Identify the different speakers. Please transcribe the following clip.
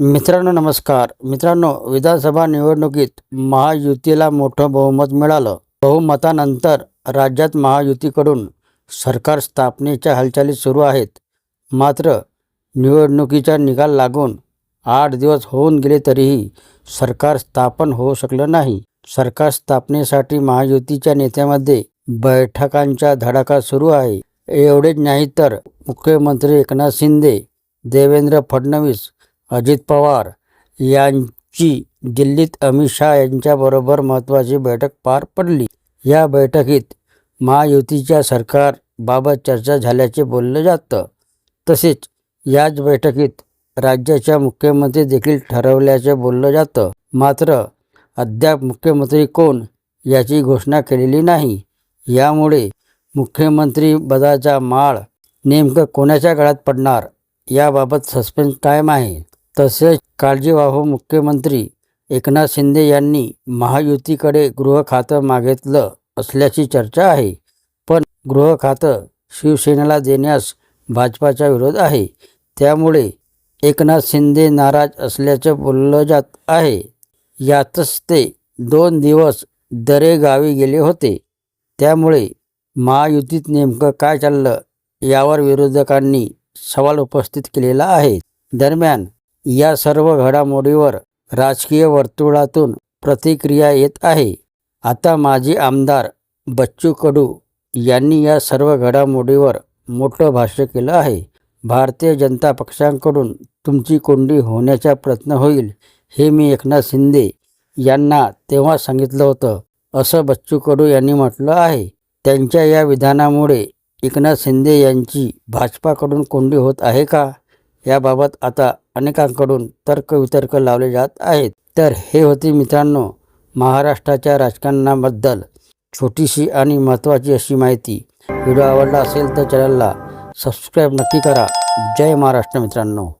Speaker 1: मित्रांनो नमस्कार. मित्रांनो विधानसभा निवडणुकीत महायुतीला मोठं बहुमत मिळालं. बहुमतानंतर राज्यात महायुतीकडून सरकार स्थापनेच्या हालचाली सुरू आहेत. मात्र निवडणुकीचा निकाल लागून आठ दिवस होऊन गेले तरीही सरकार स्थापन होऊ शकलं नाही. सरकार स्थापनेसाठी महायुतीच्या नेत्यामध्ये बैठकांचा धडाका सुरू आहे. एवढेच नाही तर मुख्यमंत्री एकनाथ शिंदे देवेंद्र फडणवीस अजित पवार यांची दिल्लीत अमित शहा यांच्याबरोबर महत्त्वाची बैठक पार पडली. या बैठकीत महायुतीच्या सरकारबाबत चर्चा झाल्याचे बोललं जातं. तसेच याच बैठकीत राज्याच्या मुख्यमंत्री देखील ठरवल्याचे बोललं जातं. मात्र अद्याप मुख्यमंत्री कोण याची घोषणा केलेली नाही. यामुळे मुख्यमंत्री पदाचा माळ नेमकं कोणाच्या गळ्यात पडणार? याबाबत सस्पेन्स कायम आहे. तसेच काळजीवाहू मुख्यमंत्री एकनाथ शिंदे यांनी महायुतीकडे गृह खातं मागितलं असल्याची चर्चा आहे. पण गृह खातं शिवसेनेला देण्यास भाजपाचा विरोध आहे. त्यामुळे एकनाथ शिंदे नाराज असल्याचं बोललं जात आहे. यातच ते दोन दिवस दरेगावी गेले होते. त्यामुळे महायुतीत नेमकं काय चाललं यावर विरोधकांनी सवाल उपस्थित केलेला आहे. दरम्यान या सर्व घडामोडीवर राजकीय वर्तुळातून प्रतिक्रिया येत आहे. आता माजी आमदार बच्चू कडू यांनी या सर्व घडामोडीवर मोठं भाष्य केलं आहे. भारतीय जनता पक्षांकडून तुमची कोंडी होण्याचा प्रयत्न होईल हे मी एकनाथ शिंदे यांना तेव्हा सांगितलं होतं असं बच्चू कडू यांनी म्हटलं आहे. त्यांच्या या विधानामुळे एकनाथ शिंदे यांची भाजपाकडून कोंडी होत आहे का? याबाबत आता अनेकांकडून तर्कवितर्क लावले जात आहेत. तर हे होते मित्रांनो महाराष्ट्राच्या राजकारणाबद्दल छोटीशी आणि महत्त्वाची अशी माहिती. व्हिडिओ आवडला असेल तर चॅनलला सबस्क्राईब नक्की करा. जय महाराष्ट्र मित्रांनो.